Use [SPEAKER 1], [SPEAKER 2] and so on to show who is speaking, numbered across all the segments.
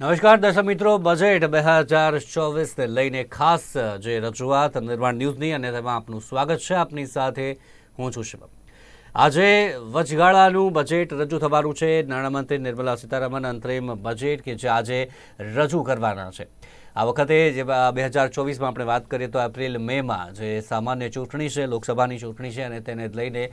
[SPEAKER 1] નમસ્કાર, દર્શક મિત્રો. બજેટ બે હજાર ચોવીસને લઈને ખાસ જે રજૂઆત નિર્માણ ન્યૂઝની અને તેમાં આપનું સ્વાગત છે. આપની સાથે હું છું શિવમ. આજે વચગાળાનું બજેટ રજૂ થવાનું છે. નાણામંત્રી નિર્મલા સીતારામન અંતરિમ બજેટ કે જે આજે રજૂ કરવાના છે. આ વખતે જે બે હજાર ચોવીસમાં આપણે વાત કરીએ તો એપ્રિલ મેમાં જે સામાન્ય ચૂંટણી છે, લોકસભાની ચૂંટણી છે અને તેને લઈને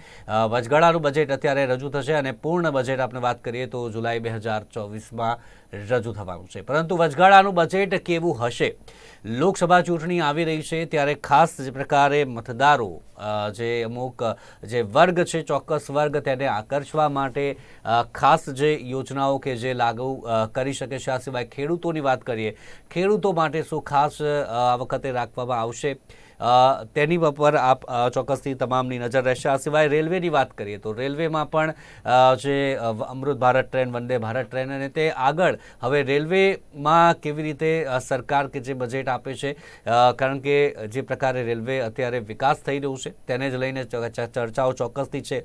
[SPEAKER 1] વચગાળાનું બજેટ અત્યારે રજૂ થશે અને પૂર્ણ બજેટ આપણે વાત કરીએ તો જુલાઈ બે હજાર ચોવીસમાં રજૂ થવાનું છે. પરંતુ વચગાળાનું બજેટ કેવું હશે? લોકસભા ચૂંટણી આવી રહી છે ત્યારે ખાસ જે પ્રકારે મતદારો જે અમુક, જે વર્ગ છે, ચોક્કસ વર્ગ તેને આકર્ષવા માટે ખાસ જે યોજનાઓ કે જે લાગુ કરી શકે છે. આ સિવાય ખેડૂતોની વાત કરીએ, ખેડૂતો માટે શું ખાસ આ વખતે રાખવામાં આવશે? તેની પર આપ ચોક્કસથી તમામની નજર રહેશે. આ સિવાય રેલવેની વાત કરીએ તો રેલવેમાં પણ જે અમૃત ભારત ટ્રેન, વંદે ભારત ટ્રેન અને તે આગળ હવે રેલવેમાં કેવી રીતે સરકાર કે જે બજેટ આપે છે કારણ કે જે પ્રકારે રેલવે અત્યારે વિકાસ થઈ રહ્યું છે, તેને જ લઈને ચર્ચાઓ ચોક્કસથી છે.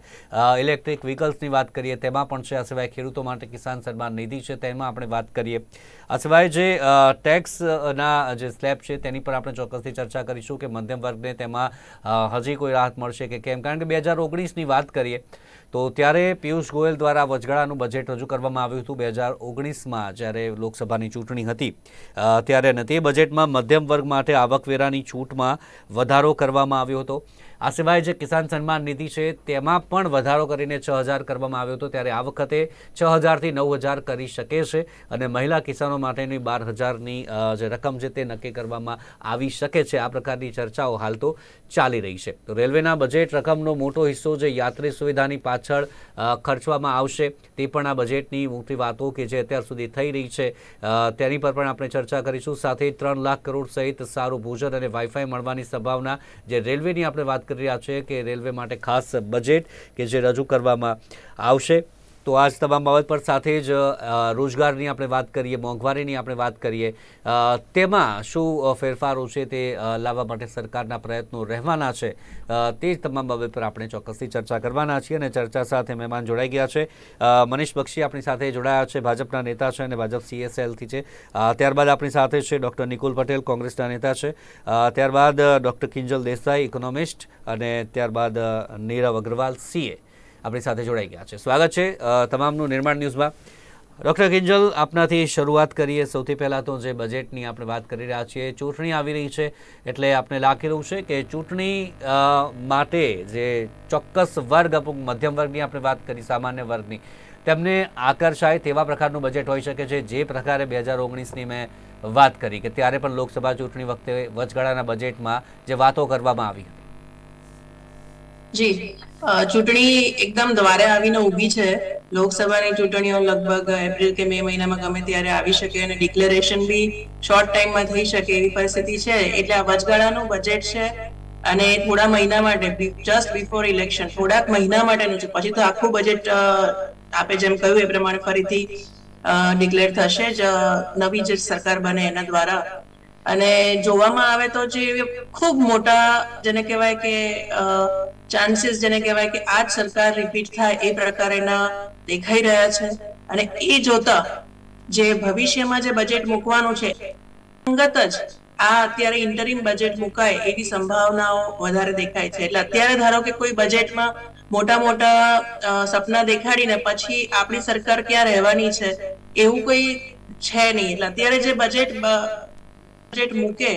[SPEAKER 1] ઇલેક્ટ્રિક વ્હીકલ્સની વાત કરીએ, તેમાં પણ છે. આ સિવાય ખેડૂતો માટે કિસાન સન્માન નિધિ છે, તેમાં આપણે વાત કરીએ. આ સિવાય જે ટેક્સના જે સ્લેબ છે તેની પર આપણે ચોક્કસથી ચર્ચા કરીશું કે મધ્યમ વર્ગને તેમાં હજી કોઈ રાહત મળશે કે કેમ? કારણ કે બે હજાર ઓગણીસની વાત કરીએ, તો ત્યારે પિયુષ ગોયલ દ્વારા વચગાળાનું બજેટ રજૂ કરવામાં આવ્યું હતું બે હજાર ઓગણીસમાં જ્યારે લોકસભાની ચૂંટણી હતી. ત્યારે અને તે બજેટમાં મધ્યમ વર્ગ માટે આવકવેરાની છૂટમાં વધારો કરવામાં આવ્યો હતો. આ સિવાય જે કિસાન સન્માન નિધિ છે, તેમાં પણ વધારો કરીને છ હજાર કરવામાં આવ્યો હતો. ત્યારે આ વખતે છ હજારથી નવ હજાર કરી શકે છે અને મહિલા કિસાનો માટેની બાર હજારની જે રકમ છે તે નક્કી કરવામાં આવી શકે છે. આ પ્રકારની ચર્ચાઓ હાલ તો ચાલી રહી છે. તો રેલવેના બજેટ રકમનો મોટો હિસ્સો જે યાત્રી સુવિધાની પાછળ ખર્ચવામાં આવશે તે પણ આ બજેટની મોટી વાતો કે જે અત્યાર સુધી થઈ રહી છે તેની પર પણ આપણે ચર્ચા કરીશું. સાથે ત્રણ લાખ કરોડ સહિત સારું ભોજન અને વાઈફાઈ મળવાની સંભાવના જે રેલવેની આપણે વાત કરી છીએ કે રેલવે માટે ખાસ બજેટ કે જે રજૂ કરવામાં આવશે. તો આ જ તમામ બાબત પર સાથે જ રોજગારની આપણે વાત કરીએ, મોંઘવારીની આપણે વાત કરીએ તેમાં શું ફેરફારો છે તે લાવવા માટે સરકારના પ્રયત્નો રહેવાના છે તે જ તમામ બાબત પર આપણે ચોક્કસથી ચર્ચા કરવાના છીએ અને ચર્ચા સાથે મહેમાન જોડાઈ ગયા છે. મનીષ બક્ષી આપણી સાથે જોડાયા છે, ભાજપના નેતા છે અને ભાજપ સીએસએલથી છે. ત્યારબાદ આપણી સાથે છે ડૉક્ટર નિકુલ પટેલ, કોંગ્રેસના નેતા છે. ત્યારબાદ ડૉક્ટર કિંજલ દેસાઈ, ઇકોનોમિસ્ટ અને ત્યારબાદ નીરવ અગ્રવાલ સીએ આપણી સાથે જોડાઈ ગયા છે. સ્વાગત છે તમામનું નિર્માણ ન્યૂઝમાં. ડૉક્ટર કિંજલ, આપનાથી શરૂઆત કરીએ. સૌથી પહેલાં તો જે બજેટની આપણે વાત કરી રહ્યા છીએ, ચૂંટણી આવી રહી છે એટલે આપણે લાખેલું છે કે ચૂંટણી માટે જે ચોક્કસ વર્ગ, અમુક મધ્યમ વર્ગની આપણે વાત કરી, સામાન્ય વર્ગની, તેમને આકર્ષાય તેવા પ્રકારનું બજેટ હોઈ શકે છે. જે પ્રકારે બે હજાર ઓગણીસની મેં વાત કરી કે ત્યારે પણ લોકસભા ચૂંટણી વખતે વચગાળાના બજેટમાં જે વાતો કરવામાં આવી હતી.
[SPEAKER 2] જી. ચૂંટણી એકદમ દ્વારે આવીને ઊભી છે. લોકસભાની ચૂંટણીઓ લગભગ એપ્રિલ કે મે મહિનામાં ગમે ત્યારે આવી શકે અને ડિક્લેરેશન બી શોર્ટ ટાઈમમાં થઈ શકે એવી પરિસ્થિતિ છે. એટલે આ વચગાળાનું બજેટ છે અને થોડા મહિના માટે જસ્ટ બિફોર ઇલેક્શન થોડાક મહિના માટેનું છે. પછી તો આખું બજેટ આપે જેમ કહ્યું એ પ્રમાણે ફરીથી ડિક્લેર થશે જ નવી જે સરકાર બને એના દ્વારા. અને જોવામાં આવે તો જે ખૂબ મોટા જેને કહેવાય કે ચાન્સીસ જેને કહેવાય કે આ જ સરકાર રિપીટ થાય એ પ્રકારેના દેખાઈ રહ્યા છે. અને એ જોતા જે ભવિષ્યમાં જે બજેટ મૂકવાનું છે, અંગત જ આ અત્યારે ઇન્ટરિમ બજેટ મુકાય એવી સંભાવનાઓ વધારે દેખાય છે. એટલે અત્યારે ધારો કે કોઈ બજેટમાં મોટા મોટા સપના દેખાડીને પછી આપણી સરકાર ક્યાં રહેવાની છે, એવું કોઈ છે નહીં. એટલે અત્યારે જે બજેટ બજેટ મૂકે,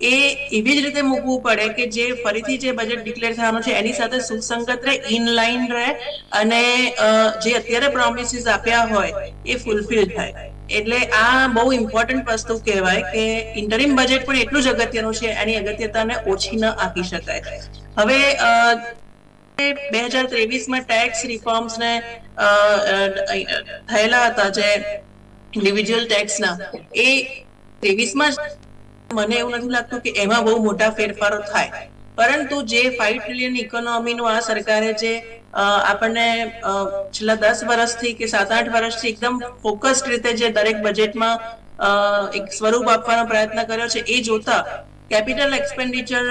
[SPEAKER 2] એ એવી જ રીતે મૂકવું પડે કે જે ફરીથી જે બજેટ ડિક્લેર થવાનું છે, એની સાથે સુસંગત રહે ઇન લાઇન રહે અને જે અત્યારે પ્રોમિસીસ આપ્યા હોય, એ ફૂલફિલ થાય. એટલે આ બહુ ઇમ્પોર્ટન્ટ વસ્તુ કહેવાય કે ઇન્ટરિમ બજેટ પણ એટલું જ અગત્યનું છે, એની અગત્યતાને ઓછી ન આપી શકાય. હવે બે હજાર ત્રેવીસમાં ટેક્સ રિફોર્મ્સ ને થયેલા હતા જે ઇન્ડિવિજ્યુઅલ ટેક્સના એ ત્રેવીસમાં મને એવું નથી લાગતું કે એમાં બહુ મોટા ફેરફારો થાય. પરંતુ જે ફાઈવ ટ્રિલિયન ઇકોનોમીનું આ સરકારે જે આપણને છેલ્લા દસ વર્ષથી કે સાત આઠ વર્ષથી એકદમ ફોકસ્ડ રીતે જે દરેક બજેટમાં એક સ્વરૂપ આપવાનો પ્રયત્ન કર્યો છે, એ જોતા કેપિટલ એક્સપેન્ડિચર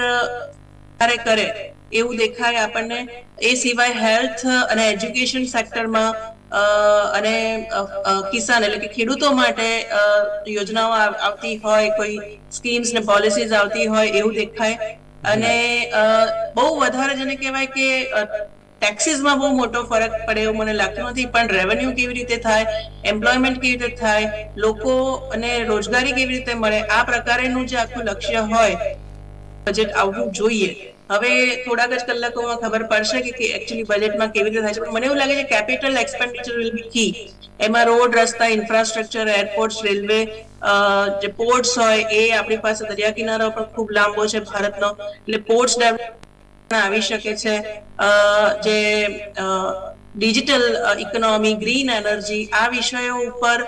[SPEAKER 2] કરે કરે એવું દેખાય આપણને. એ સિવાય હેલ્થ અને એજ્યુકેશન સેક્ટરમાં અને કિસાન એટલે કે ખેડૂતો માટે યોજનાઓ આવતી હોય, કોઈ સ્કીમ્સ ને પોલિસીઝ આવતી હોય એવું દેખાય. અને બહુ વધારે જેને કહેવાય કે ટેક્સીસમાં બહુ મોટો ફરક પડે એવું મને લાગતું નથી, પણ રેવન્યુ કેવી રીતે થાય એમ્પ્લોયમેન્ટ કેવી રીતે થાય, લોકો અને રોજગારી કેવી રીતે મળે, આ પ્રકારેનું જે આખું લક્ષ્ય હોય બજેટ આવવું જોઈએ. હવે થોડાક જ કલાકોમાં ખબર પડશે કે એકચ્યુઅલી બજેટમાં કેવી રીતે થાય છે. પણ મને એવું લાગે છે કેપિટલ એક્સપેન્ડિચર વિલ બી કી એમાં રોડ રસ્તા ઇન્ફ્રાસ્ટ્રક્ચર એરપોર્ટ્સ રેલવે જે પોર્ટ્સ હોય એ આપણી પાસે દરિયા કિનારો પણ ખૂબ લાંબો છે ભારતનો. એટલે પોર્ટ્સ આવી શકે છે. જે ડિજિટલ ઇકોનોમી ગ્રીન એનર્જી આ વિષયો ઉપર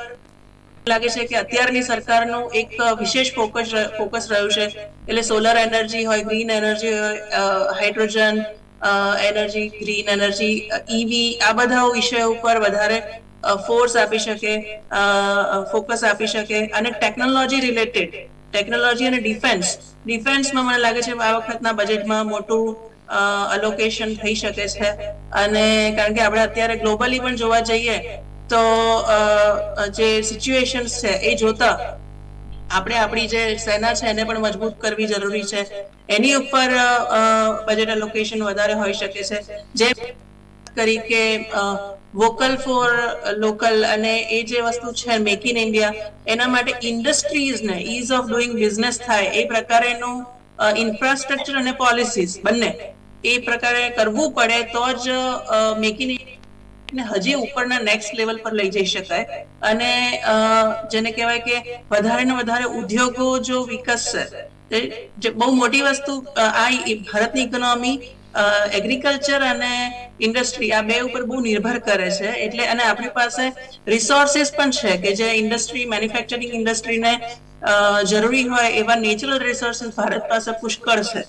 [SPEAKER 2] લાગે છે કે અત્યારની સરકારનું એક વિશેષ ફોકસ ફોકસ રહ્યું છે. એટલે સોલર એનર્જી હોય ગ્રીન એનર્જી હોય hydrogen energy green energy EV આ બધા વિષયો ઉપર વધારે ફોર્સ આપી શકે ફોકસ આપી શકે. અને ટેકનોલોજી રિલેટેડ ટેકનોલોજી અને ડિફેન્સ ડિફેન્સમાં મને લાગે છે આ વખતના બજેટમાં મોટું અલોકેશન થઈ શકે છે. અને કારણ કે આપણે અત્યારે ગ્લોબલી પણ જોવા જઈએ તો જે સિચ્યુએશન્સ છે, એ જોતા આપણે આપણી જે સેના છે, એને પણ મજબૂત કરવી જરૂરી છે. એની ઉપર બજેટ એલોકેશન વધારે હોઈ શકે છે. જે કરી કે વોકલ ફોર લોકલ અને એ જે વસ્તુ છે મેક ઇન ઇન્ડિયા એના માટે ઇન્ડસ્ટ્રીઝને ઇઝ ઓફ ડુઈંગ બિઝનેસ થાય, એ પ્રકારેનું ઇન્ફ્રાસ્ટ્રક્ચર અને પોલિસીસ બંને, એ પ્રકારે કરવું પડે તો જ મેક ઇન ને હજી ઉપરના નેક્સ્ટ લેવલ પર લઈ જઈ શકાય. અને જેને કહેવાય કે વધારે ને વધારે ઉદ્યોગો જો વિકસશે બહુ મોટી વસ્તુ આ ભારતની ઇકોનોમી એગ્રીકલ્ચર અને ઇન્ડસ્ટ્રી આ બે ઉપર બહુ નિર્ભર કરે છે. એટલે અને આપણી પાસે રિસોર્સિસ પણ છે કે જે ઇન્ડસ્ટ્રી મેન્યુફેક્ચરિંગ ઇન્ડસ્ટ્રીને જરૂરી હોય એવા નેચરલ રિસોર્સિસ ભારત પાસે પુષ્કળ છે.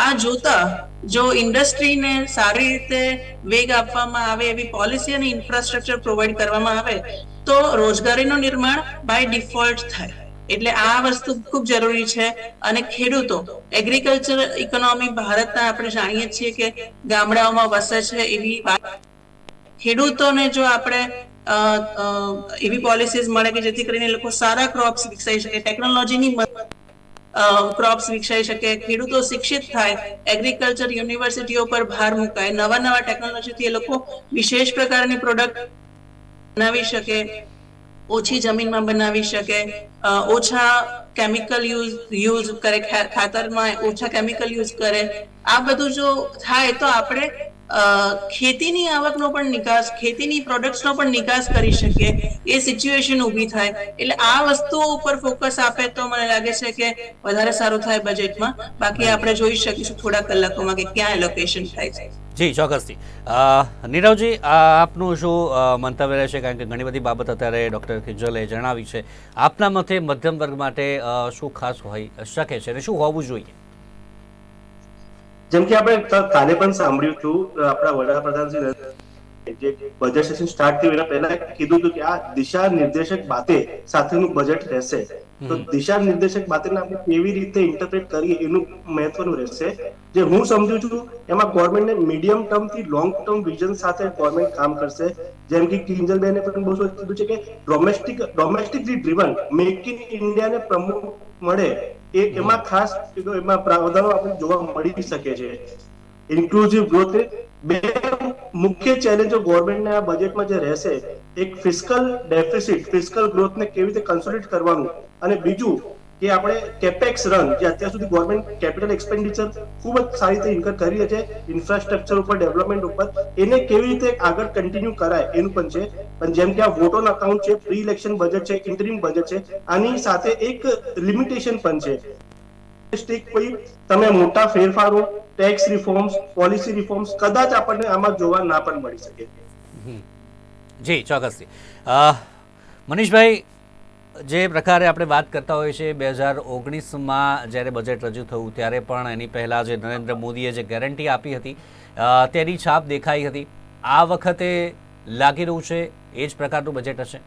[SPEAKER 2] આ જોતા જો ઇન્ડસ્ટ્રીને સારી રીતે વેગ આપવામાં આવે એવી પોલિસી અને ઇન્ફ્રાસ્ટ્રક્ચર પ્રોવાઈડ કરવામાં આવે, તો રોજગારીનું નિર્માણ બાય ડિફોલ્ટ થાય. એટલે આ વસ્તુ ખૂબ જરૂરી છે. અને ખેડૂતો એગ્રીકલ્ચર ઇકોનોમી ભારતના આપણે જાણીએ છીએ કે ગામડાઓમાં વસે છે એવી વાત. ખેડૂતોને જો આપણે એવી પોલિસીઝ મળે કે જેથી કરીને લોકો સારા ક્રોપ્સ વિકસાઈ શકે ટેકનોલોજીની ક્રોપ્સ વિકસાઈ શકે, ખેડૂતો શિક્ષિત થાય એગ્રીકલ્ચર યુનિવર્સિટીઓ પર ભાર મુકાય, નવા નવા ટેકનોલોજીથી એ લોકો વિશેષ પ્રકારની પ્રોડક્ટ બનાવી શકે, ઓછી જમીનમાં બનાવી શકે ઓછા કેમિકલ યુઝ યુઝ કરે ખાતરમાં ઓછા કેમિકલ યુઝ કરે. આ બધું જો થાય તો આપણે ખેતીની આવકનો પણ નિકાસ, ખેતીની પ્રોડક્ટ્સનો પણ નિકાસ કરી શકીએ, એ સિચ્યુએશન ઊભી થાય. એટલે આ વસ્તુઓ ઉપર ફોકસ આપે તો મને લાગે છે કે વધારે સારું થાય બજેટમાં બાકી આપણે જોઈ શકીશું થોડા કલાકોમાં કે ક્યાં એલોકેશન થાય છે.
[SPEAKER 1] જી, ચોક્કસથી. નીરવજી આપનું શું મંતવ્ય રહેશે? કારણ કે ઘણી બધી બાબત અત્યારે ડૉક્ટર કિંજલે જણાવી છે. આપના મતે મધ્યમ વર્ગ માટે શું ખાસ હોઈ શકે છે અને શું હોવું જોઈએ?
[SPEAKER 3] જેમ કે આપણે કાલે પણ સાંભળ્યું હતું આપણા વડાપ્રધાન શ્રી જે બજેટ સેશન સ્ટાર્ટ થયું એના પહેલા કીધું હતું કે આ દિશા નિર્દેશક બાતે સાથેનું બજેટ રહેશે. તો દિશા નિર્દેશક બાતેને આપણે કેવી રીતે ઇન્ટરપ્રેટ કરીએ એનું મહત્વનું રહેશે. જે હું સમજુ છું એમાં ગવર્મેન્ટને મીડિયમ ટર્મથી લોંગ ટર્મ વિઝન સાથે ગવર્મેન્ટ કામ કરશે. જેમ કે કિંજલબેને પણ બહુ કીધું છે કે domestic domestically driven make in ઇન્ડિયાને પ્રમુખ મળે. એ એમાં ખાસ એમાં પ્રાવધાનો આપણે જોવા મળી શકે છે. ઇન્ક્લુઝિવ ગ્રોથ બે મુખ્ય ચેલેન્જો ગવર્મેન્ટના આ બજેટમાં જે રહેશે, એક ફિસ્કલ ડેફિસિટ ફિસ્કલ ગ્રોથને કેવી રીતે કન્સોલિડેટ કરવાનું અને બીજું કે આપણે કેપેક્સ રન જે અત્યાર સુધી ગવર્મેન્ટ કેપિટલ એક્સપેન્ડિચર ખૂબ જ સારી રીતે ઇન્કર કરી છે ઇન્ફ્રાસ્ટ્રક્ચર ઉપર ડેવલપમેન્ટ ઉપર, એને કેવી રીતે આગળ કન્ટિન્યુ કરાય એનું પણ છે. પણ જેમ કે આ વોટ ઓન અકાઉન્ટ છે પ્રી ઇલેક્શન બજેટ છે ઇન્ટરિમ બજેટ છે, આની સાથે એક લિમિટેશન પણ છે. કોઈ તમે મોટા ફેરફારો ટેક્સ રિફોર્મ્સ પોલિસી રિફોર્મ્સ કદાચ આપણને આમાં જોવા ના પણ મળી શકે.
[SPEAKER 1] જી, ચોક્કસથી. મનીષભાઈ જે પ્રકારે આપણે વાત કરતા હોઈએ છીએ બે હજાર ઓગણીસમાં જ્યારે બજેટ રજૂ થયું ત્યારે પણ એની પહેલાં જે નરેન્દ્ર મોદીએ જે ગેરંટી આપી હતી તેની છાપ દેખાઈ હતી. આ વખતે લાગી રહ્યું છે એ જ પ્રકારનું બજેટ હશે?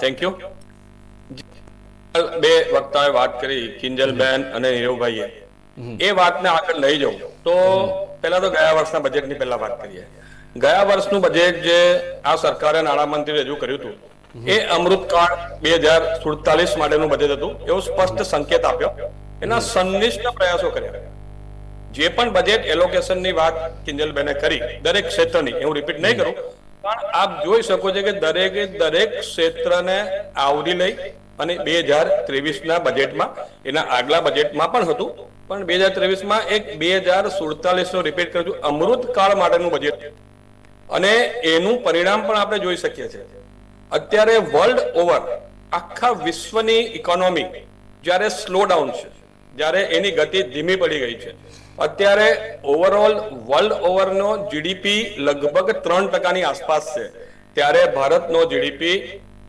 [SPEAKER 4] થેન્ક યુ બે વક્તાએ વાત કરી કિંજલબેન અને નીરવભાઈએ. એ વાતને આગળ લઈ જાઉં તો પહેલા તો ગયા વર્ષના બજેટની પહેલા વાત કરીએ. ગયા વર્ષનું બજેટ જે આ સરકારે નાણામંત્રી રજૂ કર્યું હતું એ અમૃતકાળ બે હજાર સુડતાલીસ માટેનું બજેટ હતું. એવો સ્પષ્ટ સંકેત આપ્યો. એના સંનિષ્ઠ પ્રયાસો કર્યા. જે પણ બજેટ એલોકેશનની વાત કિંજલબેને કરી દરેક ક્ષેત્રની હું રિપીટ નહીં કરું પણ આપ જોઈ શકો છો કે દરેકે દરેક ક્ષેત્રને આવરી લઈ અને બે હજાર ત્રેવીસના બજેટમાં એના આગલા બજેટમાં પણ હતું. પણ બે હજાર ત્રેવીસમાં એક બે હજાર સુડતાલીસનો રિપીટ કરું છું અમૃત કાળ માટેનું બજેટ. અને એનું પરિણામ પણ આપણે જોઈ શકીએ છીએ. અત્યારે વર્લ્ડ ઓવર આખા વિશ્વની ઇકોનોમી જ્યારે સ્લો ડાઉન છે, જ્યારે એની ગતિ ધીમી પડી ગઈ છે. અત્યારે ઓવરઓલ વર્લ્ડ ઓવરનો જીડીપી લગભગ ત્રણ ટકાની આસપાસ છે. ત્યારે ભારતનો જીડીપી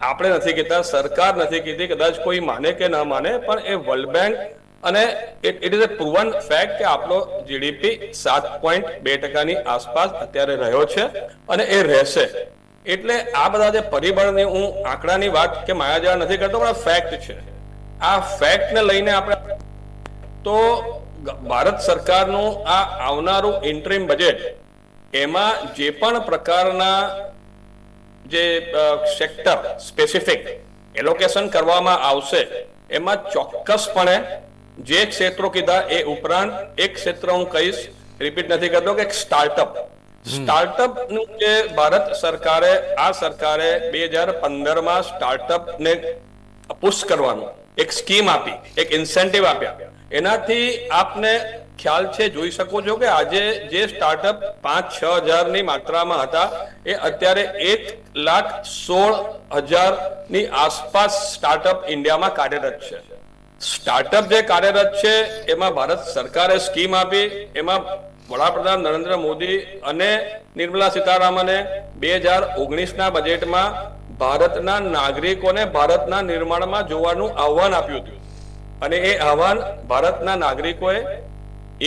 [SPEAKER 4] આપણે નથી કહેતા, સરકાર નથી કીધી કદાચ કોઈ માને કે ના માને, પણ એ વર્લ્ડ બેંક અને it is a proven fact કે આપણો જીડીપી સાત પોઈન્ટ બે ટકાની આસપાસ અત્યારે રહ્યો છે અને એ રહેશે. એટલે આ બધા જે પરિબળની હું આંકડાની વાત કે માયાજાળ નથી કરતો, પણ ફેક્ટ છે. આ ફેક્ટને લઈને આપણે તો ભારત સરકારનું આ આવનારું ઇન્ટ્રીમ બજેટ એમાં જે પણ પ્રકારના જે સેક્ટર સ્પેસિફિક એલોકેશન કરવામાં આવશે, એમાં ચોક્કસપણે જે ક્ષેત્રો કીધા એ ઉપરાંત એક ક્ષેત્ર હું કહીશ રિપીટ નથી કરતો, કે સ્ટાર્ટઅપ સ્ટાર્ટઅપનું જે ભારત સરકારે, આ સરકારે બે હજાર પંદરમાં સ્ટાર્ટઅપ ને પુશ કરવાનું, એક સ્કીમ આપી, એક ઇન્સેન્ટિવ આપ્યા. એનાથી આપને ખ્યાલ છે, જોઈ શકો છો કે આજે જે સ્ટાર્ટઅપ પાંચ છ હજારની માત્રામાં હતા, એ અત્યારે એક લાખ સોળ હજારની આસપાસ સ્ટાર્ટઅપ ઇન્ડિયામાં કાર્યરત છે. સ્ટાર્ટઅપ જે કાર્યરત છે, એમાં ભારત સરકારે સ્કીમ આપી, એમાં વડાપ્રધાન નરેન્દ્ર મોદી અને નિર્મલા સીતારામને બે હજાર ઓગણીસના બજેટમાં ભારતના નાગરિકોને ભારતના નિર્માણમાં જોવાનું આહવાન આપ્યું હતું. અને એ આહવાન ભારતના નાગરિકોએ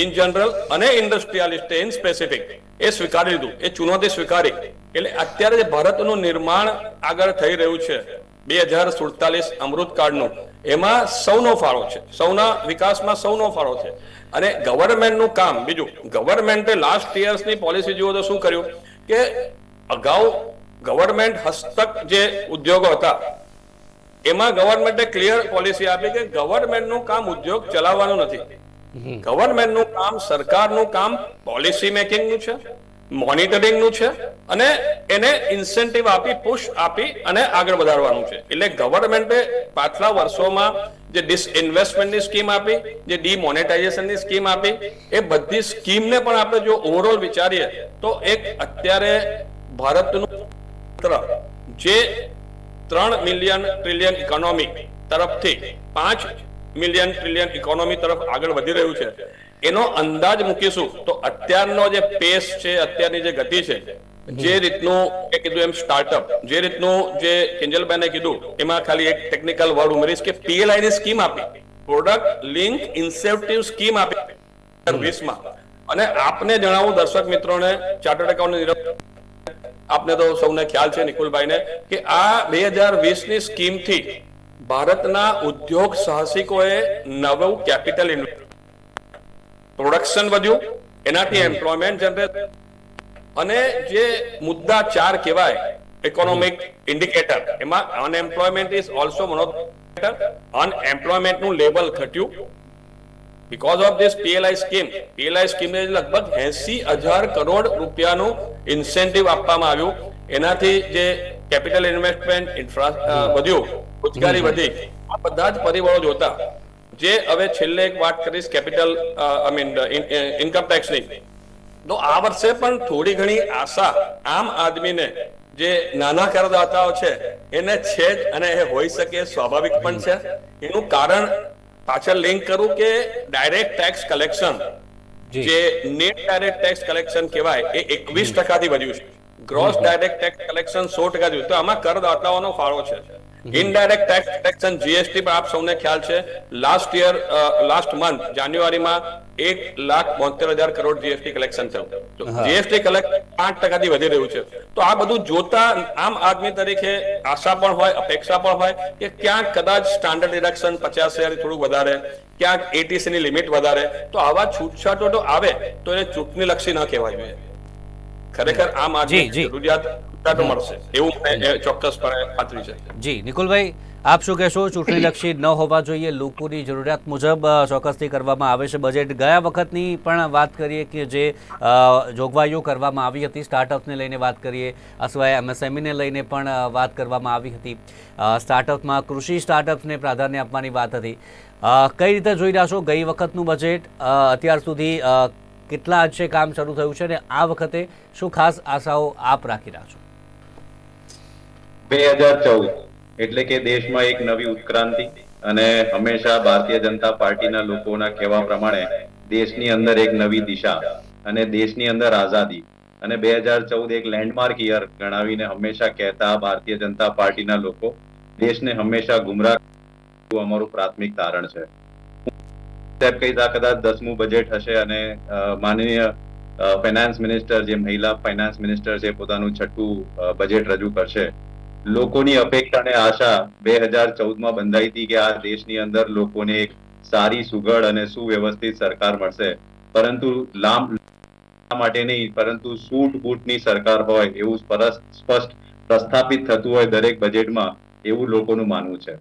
[SPEAKER 4] ઇન જનરલ અને ઇન્ડસ્ટ્રીયાલિસ્ટે ઇન સ્પેસિફિક એ સ્વીકારી લીધું. એ ચુનૌતી સ્વીકારી. એટલે અત્યારે જે ભારતનું નિર્માણ આગળ થઈ રહ્યું છે, બે હજાર સુડતાલીસ અમૃતકાળનું એમાં સૌનો ફાળો છે. સૌના વિકાસમાં સૌનો ફાળો છે. અને ગવર્મેન્ટનું કામ બીજું ગવર્મેન્ટે લાસ્ટ યર્સની પોલિસી જુઓ તો શું કર્યું? કે અગાઉ ગવર્મેન્ટ હસ્તક જે ઉદ્યોગો હતા એમાં ગવર્મેન્ટે ક્લિયર પોલિસી આપી કે ગવર્મેન્ટનું કામ ઉદ્યોગ ચલાવવાનું નથી. ગવર્મેન્ટનું કામ સરકારનું કામ પોલિસી મેકિંગનું છે મોનિટરિંગનું છે અને એને ઇન્સેન્ટિવ આપી પુશ આપી અને આગળ વધારવાનું છે. એટલે ગવર્મેન્ટે પાછલા વર્ષોમાં જે ડિસઇન્વેસ્ટમેન્ટની સ્કીમ આપી, જે ડિમોનેટાઇઝેશનની સ્કીમ આપી, એ બધી સ્કીમને પણ આપણે જો ઓવરઓલ વિચારીએ, તો એક અત્યારે ભારતનું જે ત્રણ મિલિયન ટ્રિલિયન ઇકોનોમી તરફથી પાંચ મિલિયન ટ્રિલિયન ઇકોનોમી તરફ આગળ વધી રહ્યું છે. એનો અંદાજ મૂકીશું તો અત્યારનો જે પેસ છે, અત્યારની જે ગતિ છે જે રીતનું એ કીધું એમ સ્ટાર્ટઅપ જે રીતનું જે કિંજલબેને કીધું એમાં ખાલી એક ટેકનિકલ વર્ડ ઉમેરીશ કે પીએલઆઈ ની સ્કીમ આપી. પ્રોડક્ટ લિંક ઇન્સેન્ટિવ સ્કીમ આપી. વીસમાં. અને આપને જણાવું દર્શક મિત્રોને ચાર્ટર્ડ એકાઉન્ટ આપને તો સૌને ખ્યાલ છે નિકુલભાઈને કે આ બે હજાર વીસની સ્કીમથી ભારતના ઉદ્યોગ સાહસિકોએ નવું કેપિટલ પ્રોડક્શન વધ્યું એનાથી એમ્પ્લોયમેન્ટ જનરેટ અને જે મુદ્દા ચાર કહેવાય ઇકોનોમિક ઇન્ડિકેટર એમાં unemployment is also one of અનએમ્પ્લોયમેન્ટનું level ઘટ્યું. Because of this PLI scheme PLI scheme લગભગ એસી હજાર કરોડ રૂપિયાનું ઇન્સેન્ટિવ આપવામાં આવ્યું. એનાથી જે કેપિટલ ઇન્વેસ્ટમેન્ટ ઇન્ફ્રા વધ્યું રોજગારી વધી. આ બધા જ પરિબળો જોતા. જે હવે છેલ્લે એક વાત કરીશ કેપિટલ આઈ મીન ઇન્કમ ટેક્સની તો આ વર્ષે પણ થોડી ઘણી આશા આમ આદમીને જે નાના કરદાતાઓ છે એને છે જ અને એ હોઈ શકે સ્વાભાવિક પણ છે. એનું કારણ પાછળ લિંક કરું કે ડાયરેક્ટ ટેક્સ કલેક્શન
[SPEAKER 1] જે.
[SPEAKER 4] નેટ ડાયરેક્ટ ટેક્સ કલેક્શન કહેવાય એ એકવીસ ટકાથી વધ્યું છે. ગ્રોસ ડાયરેક્ટ ટેક્સ કલેક્શન સો ટકા જોયું તો આમાં કરદાતાઓનો ફાળો છે. ઇનડાયરેક્ટ ટેક્સ કલેક્શન જીએસટી પર આપ સૌને ખ્યાલ છે. લાસ્ટ યર લાસ્ટ મંથ જાન્યુઆરીમાં એક લાખ બોતેર હજાર કરોડ જીએસટી કલેક્શન થયું. જીએસટી કલેક્શન પાંચ ટકાથી વધી રહ્યું છે. તો આ બધું જોતા આમ આદમી તરીકે આશા પણ હોય અપેક્ષા પણ હોય કે ક્યાંક કદાચ સ્ટાન્ડર્ડ ડિડક્શન પચાસ હજાર થોડું વધારે ક્યાંક એટીસી ની લિમિટ વધારે તો આવા છૂટછાટો આવે તો એને ચૂંટણી લક્ષી ન કહેવાય. જોઈએ ખરેખર આમ આદમી જરૂરિયાત ગુજરાતો મળશે. એવું મને ખાતરી છે.
[SPEAKER 1] જી, નિકુલભાઈ, આપ શું કહેશો? ચૂંટણીલક્ષી ન હોવા જોઈએ, લોકોની જરૂરિયાત મુજબ ચોક્કસથી કરવામાં આવે છે. બજેટ ગયા વખતની પણ વાત કરીએ કે જે જોગવાઈઓ કરવામાં આવી હતી સ્ટાર્ટઅપને લઈને વાત કરીએ અથવા એમએસએમઈને લઈને પણ વાત કરવામાં આવી હતી. સ્ટાર્ટઅપમાં કૃષિ સ્ટાર્ટઅપ્સને પ્રાધાન્ય આપવાની વાત હતી. કઈ રીતે જોઈ રહ્યા છો? ગઈ વખતનું બજેટ અત્યાર સુધી કેટલા અંશે કામ શરૂ થયું છે અને આ વખતે શું ખાસ આશાઓ આપ રાખી રહ્યા છો?
[SPEAKER 5] બે હજાર ચૌદ. એટલે કે દેશમાં એક નવી ઉત્ક્રાંતિ અને હંમેશા ભારતીય જનતા પાર્ટીના લોકોના કહેવા પ્રમાણે દેશની અંદર એક નવી દિશા અને દેશની અંદર આઝાદી. અને બે હજાર ચૌદ એક લેન્ડમાર્ક યર ગણાવીને હંમેશા કહેતા ભારતીય જનતા પાર્ટીના લોકો, દેશને હંમેશા ગુમરાહ અમારું પ્રાથમિક તારણ છે. સાહેબ કહીશ આ કદાચ દસમું બજેટ હશે અને માનનીય ફાઇનાન્સ મિનિસ્ટર જે મહિલા ફાઇનાન્સ મિનિસ્ટર છે પોતાનું છઠ્ઠું બજેટ રજૂ કરશે. લોકોની અપેક્ષા અને આશા બે હજાર ચૌદમાં બંધાઈ હતી કે આ દેશની અંદર લોકોને એક સારી, સુઘડ અને સુવ્યવસ્થિત સરકાર મળશે. પરંતુ લાંબ માટે નહીં, પરંતુ સૂટ બૂટની સરકાર હોય એવું સ્પષ્ટ પ્રસ્થાપિત થતું હોય દરેક બજેટમાં, એવું લોકોનું માનવું છે.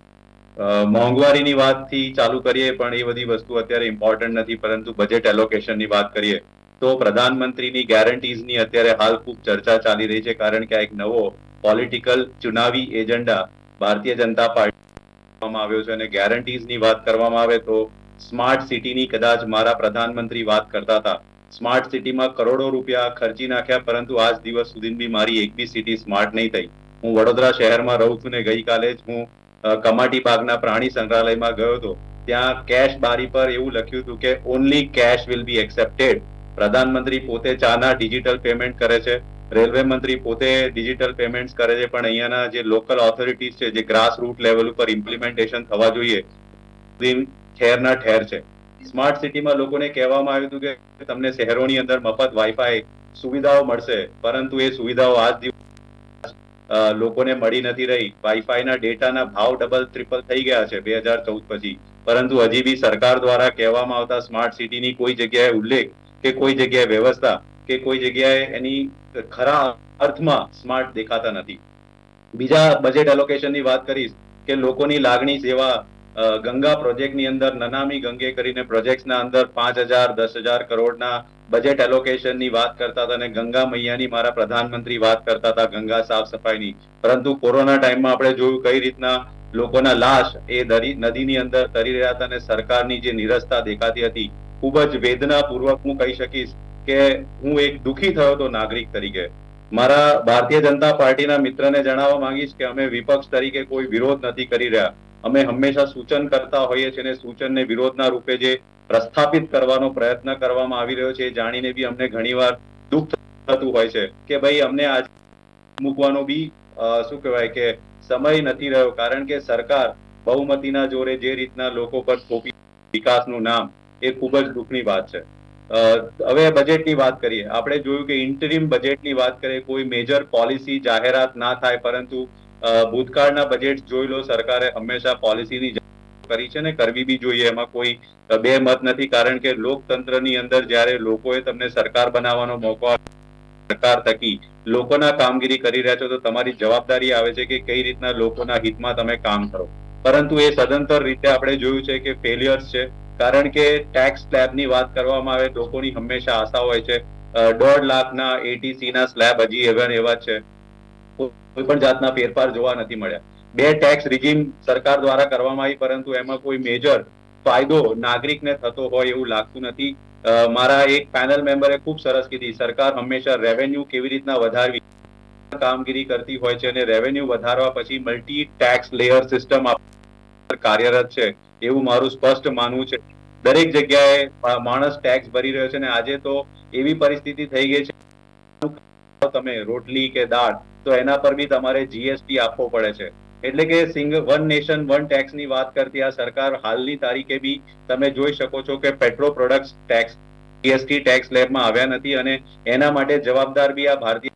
[SPEAKER 5] મોંઘવારીની વાતથી ચાલુ કરીએ પણ એ બધી વસ્તુ અત્યારે ઇમ્પોર્ટન્ટ નથી, પરંતુ બજેટ એલોકેશનની વાત કરીએ, તો પ્રધાનમંત્રીની ગેરંટીઝની અત્યારે હાલ ખૂબ ચર્ચા ચાલી રહી છે, કારણ કે આ એક નવો political ચુનાવી agenda Bharatiya Janata party આવ્યો છે અને ગેરંટીઝની વાત કરવામાં આવે તો સ્માર્ટ સિટીની કદાચ મારા પ્રધાનમંત્રી વાત કરતા હતા. સ્માર્ટ સિટીમાં કરોડો રૂપિયા ખર્ચી નાખ્યા પરંતુ આજ દિવસ સુધી બી મારી એક બી સિટી સ્માર્ટ નહીં થઈ. હું વડોદરા શહેરમાં રહું છું ને ગઈકાલે જ હું કમાટી બાગના પ્રાણી સંગ્રહાલયમાં ગયો હતો. ત્યાં કેશ બારી પર એવું લખ્યું હતું કે only cash will be accepted પ્રધાનમંત્રી પોતે ચાના ડિજિટલ પેમેન્ટ કરે છે. રેલવે મંત્રી પોતે ડિજિટલ પેમેન્ટ કરે છે, પણ અહીંયાના જે લોકલ ઓથોરિટીઝ છે, જે ગ્રાસ રૂટ લેવલ ઉપર ઇમ્પ્લિમેન્ટેશન થવા જોઈએ ઠેરના ઠેર છે. સ્માર્ટ સિટીમાં લોકોને કહેવામાં આવ્યું હતું કે તમને શહેરોની અંદર મફત વાઈફાઈ સુવિધાઓ મળશે, પરંતુ એ સુવિધાઓ આજ દિવસ લોકોને મળી નથી રહી. વાઈફાઈના ડેટાના ભાવ ડબલ ટ્રિપલ થઈ ગયા છે બે હજાર ચૌદ પછી. પરંતુ હજી બી સરકાર દ્વારા કહેવામાં આવતા સ્માર્ટ સિટીની કોઈ જગ્યાએ ઉલ્લેખ કે કોઈ જગ્યાએ વ્યવસ્થા કે કોઈ જગ્યાએ એની ખરા અર્થમાં સ્માર્ટ દેખાતા નથી. બીજા બજેટ એલોકેશનની વાત કરીશ કે લોકોની લાગણી જેવા ગંગા પ્રોજેક્ટની અંદર, નનામી ગંગે કરીને પ્રોજેક્ટ્સના અંદર પાંચ હજાર, દસ હજાર કરોડના બજેટ એલોકેશનની વાત કરતા હતા અને ગંગા મૈયાની મારા પ્રધાનમંત્રી વાત કરતા હતા, ગંગા સાફ સફાઈની. પરંતુ કોરોના ટાઈમમાં આપણે જોયું કઈ રીતના લોકોના લાશ એ નદીની અંદર તરી રહ્યા હતા અને સરકારની જે નિરસતા દેખાતી હતી, ખૂબ જ વેદનાપૂર્વક હું કહી શકીશ કે હું એક દુખી થયો હતો નાગરિક તરીકે. મારા ભારતીય જનતા પાર્ટીના મિત્રને જણાવવા માંગીશ કે અમે વિપક્ષ તરીકે કોઈ વિરોધ નથી કરી રહ્યા. અમે હંમેશા સૂચન કરતા હોઈએ છીએ અને સૂચનને વિરોધના રૂપે જે પ્રસ્થાપિત કરવાનો પ્રયત્ન કરવામાં આવી રહ્યો છે એ જાણીને બી અમને ઘણીવાર દુઃખ થતું હોય છે કે ભાઈ અમને આજ મૂકવાનો બી શું કહેવાય કે સમય નથી રહ્યો. કારણ કે સરકાર બહુમતીના જોરે જે રીતના લોકો પર થોપી વિકાસનું નામ, એ ખૂબ જ દુઃખની વાત છે. હવે બજેટની વાત કરીએ. આપણે જોયું કે ઇન્ટરિમ બજેટની વાત કરીએ, કોઈ મેજર પોલિસી જાહેરાત ના થાય, પરંતુ ભૂતકાળના બજેટ જોઈ લો, સરકારે હંમેશા પોલિસીની કરી છે ને કરવી બી જોઈએ. એમાં કોઈ બે મત નથી. કારણ કે લોકતંત્રની અંદર જ્યારે લોકોએ તમને સરકાર બનાવવાનો મોકો સરકાર થકી લોકોના કામગીરી કરી રહ્યા છો, તો તમારી જવાબદારી આવે છે કે કઈ રીતના લોકોના હિતમાં તમે કામ કરો. પરંતુ એ સદંતર રીતે આપણે જોયું છે કે ફેલિયર્સ છે. કારણ કે ટેક્સ સ્લેબની વાત કરવામાં આવે લોકોની હંમેશા આશા હોય છે. દોઢ લાખના એટીસી ના સ્લેબ હજી એવા ને એવા છે. કોઈ પણ જાતના ફેરફાર જોવા નથી મળ્યા. બે ટેક્સ રિજીમ સરકાર દ્વારા કરવામાં આવી, પરંતુ એમાં કોઈ મેજર ફાયદો નાગરિકને થતો હોય એવું લાગતું નથી. મારા એક પેનલ મેમ્બરે ખૂબ સરસ કીધી, સરકાર હંમેશા રેવન્યુ કેવી રીતના વધારવી? કામગીરી કરતી હોય છે અને રેવન્યુ વધારવા પછી મલ્ટી ટેક્સ લેયર સિસ્ટમ કાર્યરત છે. એવું મારું સ્પષ્ટ માનવું છે. દરેક જગ્યાએ માણસ ટેક્સ ભરી રહ્યો છે ને આજે તો એવી પરિસ્થિતિ થઈ ગઈ છે. તમે રોટલી કે દાળ, તો એના પર બી તમારે જીએસટી આપવો પડે છે. એટલે કે સિંગ વન નેશન વન ટેક્સની વાત કરતી આ સરકાર હાલની તારીખે બી તમે જોઈ શકો છો કે petro product tax GST tax લેબમાં આવ્યા નથી અને એના માટે જવાબદાર બી આ ભારતીય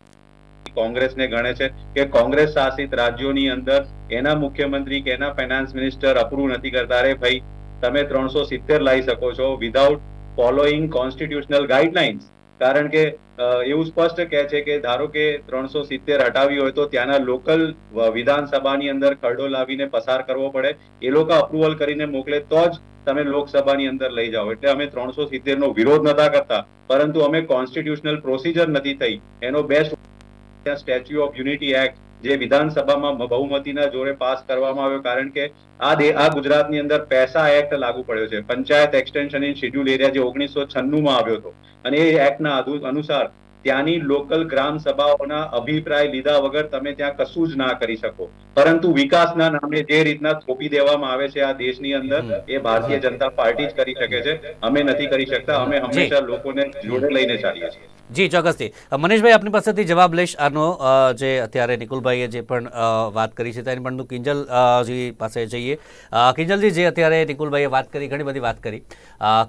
[SPEAKER 5] કોંગ્રેસને ગણે છે કે કોંગ્રેસ શાસિત રાજ્યોની અંદર એના મુખ્યમંત્રી કે એના ફાઇનાન્સ મિનિસ્ટર અપ્રૂવ નથી કરતા. અરે ભાઈ, તમે ત્રણસો સિત્તેર લાવી શકો છો વિધાઉટ ફોલોઈંગ કોન્સ્ટિટ્યુશનલ ગાઈડલાઇન્સ કારણ કે એવું સ્પષ્ટ કહે છે કે ધારો કે ત્રણસો સિત્તેર હટાવી હોય તો ત્યાંના લોકલ વિધાનસભાની અંદર ખરડો લાવીને પસાર કરવો પડે. એ લોકો અપ્રુવલ કરીને મોકલે તો જ તમે લોકસભાની અંદર લઈ જાઓ. એટલે અમે ત્રણસો સિત્તેર નો વિરોધ નતા કરતા. પરંતુ અમે કોન્સ્ટિટ્યુશનલ પ્રોસિજર નથી થઈ. એનો best statue of unity act જે વિધાનસભામાં બહુમતીના જોરે પાસ કરવામાં આવ્યો કારણ કે આ આ ગુજરાતની અંદર પૈસા એક્ટ લાગુ પડ્યો છે. Panchayat extension in schedule area જે ઓગણીસો છન્નુંમાં આવ્યો હતો. અને એ એક્ટના અનુસાર ત્યાંની લોકલ ગ્રામ સભાઓના અભિપ્રાય લીધા વગર તમે ત્યાં કશું જ ના કરી શકો. પરંતુ વિકાસના નામે જે રીતના થોપી દેવામાં આવે છે આ દેશની અંદર એ ભારતીય જનતા પાર્ટી જ કરી શકે છે. અમે નથી કરી શકતા. અમે હંમેશા લોકોને જોડે લઈને ચાલીએ છીએ.
[SPEAKER 1] જી ચોક્કસથી. મનીષભાઈ આપની પાસેથી જવાબ લઈશ. આનો જે અત્યારે નિકુલભાઈએ જે પણ વાત કરી છે તેની પણ કિંજલ અ, પાસે જઈએ. કિંજલજી જે અત્યારે નિકુલભાઈએ વાત કરી ઘણી બધી વાત કરી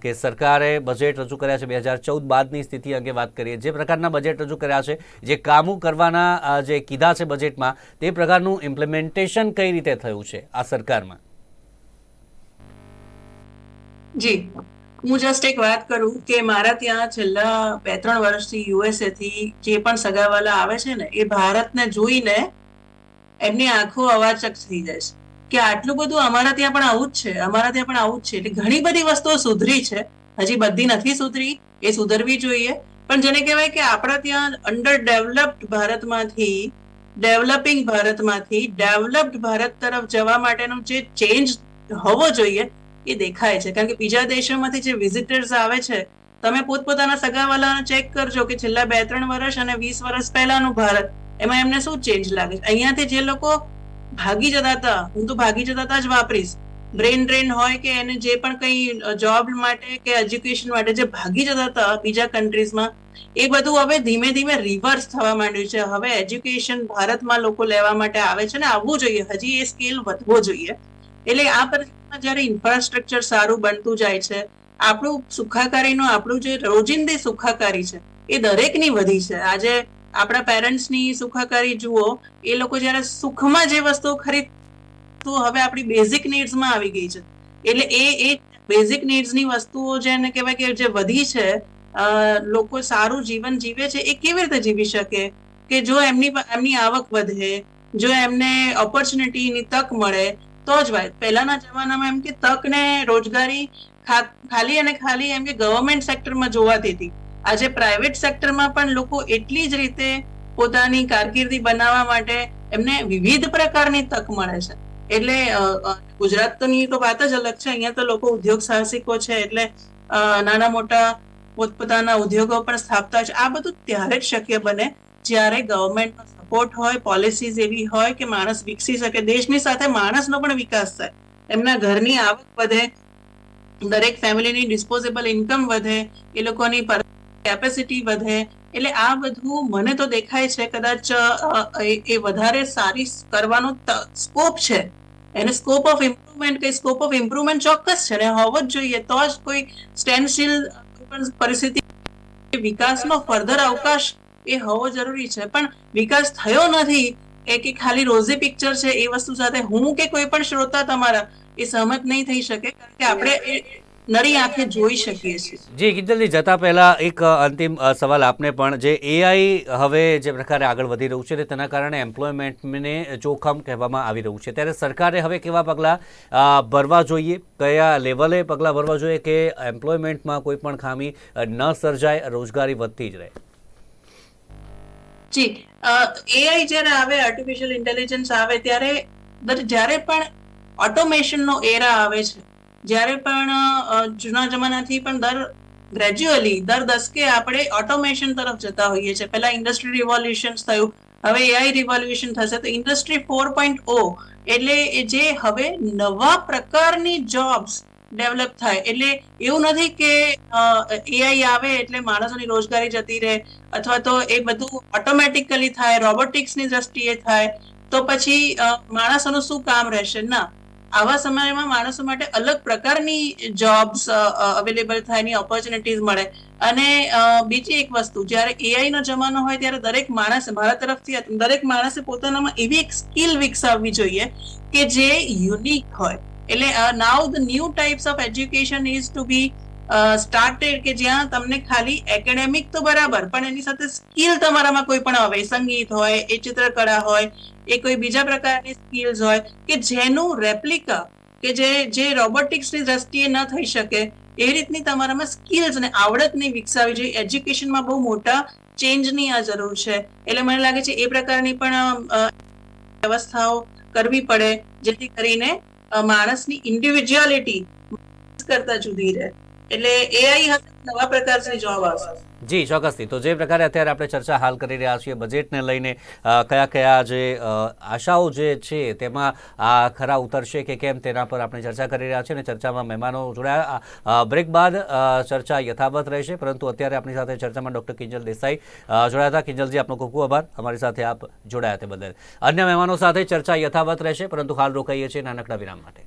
[SPEAKER 1] કે સરકારે બજેટ રજૂ કર્યા છે બે હજાર ચૌદ બાદની સ્થિતિ અંગે વાત કરીએ. જે પ્રકારના બજેટ રજૂ કર્યા છે જે કામો કરવાના જે કીધા છે બજેટમાં તે પ્રકારનું ઇમ્પ્લિમેન્ટેશન કઈ રીતે થયું છે આ સરકારમાં?
[SPEAKER 2] જી. હું જસ્ટ એક વાત કરું કે મારા ત્યાં છેલ્લા બે ત્રણ વર્ષથી યુએસએ થી જે પણ સગાવાલા આવે છે ને, એ ભારતને જોઈને એમની આંખો અવાચક થઈ જાય છે. કે આટલું બધું અમારા ત્યાં પણ આવું જ છે, અમારા ત્યાં પણ આવું જ છે. એટલે ઘણી બધી વસ્તુઓ સુધરી છે. હજી બધી નથી સુધરી, એ સુધરવી જોઈએ. પણ જેને કહેવાય કે આપણા ત્યાં અંડર ડેવલપ્ડ ભારતમાંથી ડેવલપિંગ ભારતમાંથી ડેવલપ્ડ ભારત તરફ જવા માટેનો જે ચેન્જ હોવો જોઈએ એ દેખાય છે. કારણ કે બીજા દેશોમાંથી જે વિઝિટર્સ આવે છે, તમે પોતપોતાના સગાવાલાને ચેક કરજો કે છેલ્લા બે ત્રણ વર્ષ અને વીસ વર્ષ પહેલાનું ભારત, એમાં એમને શું ચેન્જ લાગે છે? અહીંયાથી જે લોકો ભાગી જતા હતા, હું તો ભાગી જતા હતા જ વાપરીશ. બ્રેન ડ્રેન હોય કે એને જે પણ કંઈ જોબ માટે કે એજ્યુકેશન માટે જે ભાગી જતા હતા બીજા કન્ટ્રીઝમાં એ બધું હવે ધીમે ધીમે રિવર્સ થવા માંડ્યું છે. હવે એજ્યુકેશન ભારતમાં લોકો લેવા માટે આવે છે ને આવવું જોઈએ. હજી એ સ્કેલ વધવો જોઈએ. એટલે આ જ્યારે ઇન્ફ્રાસ્ટ્રક્ચર સારું બનતું જાય છે, આપણું સુખાકારીનું આપણું જે રોજિંદી સુખાકારી છે, એ દરેકની વધી છે. આજે આપણા પેરેન્ટ્સની સુખાકારી જુઓ, એ લોકો જ્યારે સુખમાં જે વસ્તુઓ ખરીદ તો હવે આપણી બેઝિક નીડ્સમાં આવી ગઈ છે. એટલે એ એ બેઝિક નીડ્સની વસ્તુઓ જેને કહેવાય કે જે વધી છે લોકો સારું જીવન જીવે છે, એ કેવી રીતે જીવી શકે? કે જો એમની એમની આવક વધે, જો એમને ઓપોર્ચ્યુનિટીની તક મળે તો જ વાત પહેલાના જમાનામાં એમ કે તક ને રોજગારી ખાલી અને ખાલી એમ કે ગવર્મેન્ટ સેક્ટરમાં જોવાતી હતી. આજે પ્રાઇવેટ સેક્ટરમાં પણ લોકો એટલી જ રીતે પોતાની કારકિર્દી બનાવવા માટે એમને વિવિધ પ્રકારની તક મળે છે. એટલે ગુજરાતની તો વાત જ અલગ છે. અહીંયા તો લોકો ઉદ્યોગ સાહસિકો છે, એટલે નાના મોટા પોતપોતાના ઉદ્યોગો પણ સ્થાપતા છે. આ બધું ત્યારે જ શક્ય બને જ્યારે ગવર્મેન્ટનો સપોર્ટ હોય પોલિસીઝ એવી હોય કે માણસ વિકસી શકે. દેશની સાથે માણસનો પણ વિકાસ થાય. એમના ઘરની આવક વધે, દરેક ફેમિલીની ડિસ્પોઝેબલ ઇન્કમ વધે, એ લોકોની કેપેસિટી વધે. એટલે આ બધું મને તો દેખાય છે, કદાચ એ વધારે સારી કરવાનો સ્કોપ છે. એને સ્કોપ ઓફ ઇમ્પ્રુવમેન્ટ કે સ્કોપ ઓફ ઇમ્પ્રુવમેન્ટ ચોક્કસ છે. ને હોવો જ જોઈએ, તો જ કોઈ સ્ટેન્ડસ્ટીલ પરિસ્થિતિ, વિકાસનો ફર્ધર અવકાશ એ હોવો જરૂરી છે. પણ વિકાસ થયો નથી એ કે ખાલી રોઝી પિક્ચર છે એ વસ્તુ સાથે હું કે કોઈ પણ શ્રોતા તમારા એ સહમત નહીં થઈ શકે કારણ કે આપણે નરી જોઈ શકીએ છીએ.
[SPEAKER 1] જી જતા પહેલા એક અંતિમ સવાલ આપને પણ. જે એઆઈ હવે જે પ્રકારે આગળ વધી રહ્યું છે તેના કારણે એમ્પ્લોયમેન્ટને જોખમ કહેવામાં આવી રહ્યું છે. ત્યારે સરકારે હવે કેવા પગલાં ભરવા જોઈએ? કયા લેવલે પગલાં ભરવા જોઈએ કે એમ્પ્લોયમેન્ટમાં કોઈ પણ ખામી ન સર્જાય, રોજગારી વધતી જ રહે?
[SPEAKER 2] જી એઆઈ જ્યારે આવે આર્ટિફિશિયલ ઇન્ટેલિજન્સ આવે, ત્યારે જ્યારે પણ ઓટોમેશનનો એરા આવે છે, જ્યારે પણ જૂના જમાનાથી પણ દર ગ્રેજ્યુઅલી દર દસકે આપણે ઓટોમેશન તરફ જતા હોઈએ છીએ. પહેલા ઇન્ડસ્ટ્રી રિવોલ્યુશન થયું, હવે એઆઈ રિવોલ્યુશન થશે, તો ઇન્ડસ્ટ્રી ફોર પોઈન્ટ ઓ એટલે જે હવે નવા પ્રકારની જોબ્સ ડેવલપ થાય. એટલે એવું નથી કે એઆઈ આવે એટલે માણસોની રોજગારી જતી રહે, અથવા તો એ બધું ઓટોમેટિકલી થાય રોબોટિક્સની દ્રષ્ટિએ થાય, તો પછી માણસોનું શું કામ રહેશે? ના. આવા સમયમાં માણસો માટે અલગ પ્રકારની જોબ્સ અવેલેબલ થાય એની ઓપોર્ચ્યુનિટીઝ મળે. અને બીજી એક વસ્તુ, જ્યારે એઆઈ નો જમાનો હોય ત્યારે દરેક માણસ મારા તરફથી દરેક માણસે પોતાનામાં એવી એક સ્કિલ વિકસાવવી જોઈએ કે જે યુનિક હોય. એટલે now the new types of education is to be started કે જ્યાં તમને ખાલી એકેડેમિક તો બરાબર, પણ એની સાથે સ્કિલ તમારામાં કોઈ પણ આવે, સંગીત હોય, એ ચિત્રકળા હોય, એ કોઈ બીજા પ્રકારની સ્કિલ્સ હોય, કે જેનું રેપ્લિકા કે જે જે રોબોટિક્સની દ્રષ્ટિએ ન થઈ શકે, એ રીતની તમારામાં સ્કિલ્સ અને આવડતની વિકસાવી જોઈએ. એજ્યુકેશનમાં બહુ મોટા ચેન્જની આ જરૂર છે. એટલે મને લાગે છે એ પ્રકારની પણ વ્યવસ્થાઓ કરવી પડે, જેથી કરીને માણસની ઇન્ડિવિજ્યુઆલિટી કરતા જુદી રહે. એટલે એઆઈ નવા પ્રકારની જોબ આવશે.
[SPEAKER 1] જી, ચોક્કસથી. તો જે પ્રકારે અત્યારે આપણે ચર્ચા હાલ કરી રહ્યા છીએ બજેટને લઈને કયા કયા જે આશાઓ જે છે તેમાં આ ખરા ઉતરશે કે કેમ તેના પર આપણે ચર્ચા કરી રહ્યા છીએ અને ચર્ચામાં મહેમાનો જોડાયા. બ્રેક બાદ ચર્ચા યથાવત રહેશે, પરંતુ અત્યારે આપણી સાથે ચર્ચામાં ડૉક્ટર કિંજલ દેસાઈ જોડાયા હતા. કિંજલજી, આપનો ખૂબ ખૂબ આભાર. અમારી સાથે આપ જોડાયા તે બદલ. અન્ય મહેમાનો સાથે ચર્ચા યથાવત રહેશે, પરંતુ હાલ રોકાઈએ છીએ નાનકડા વિરામ માટે.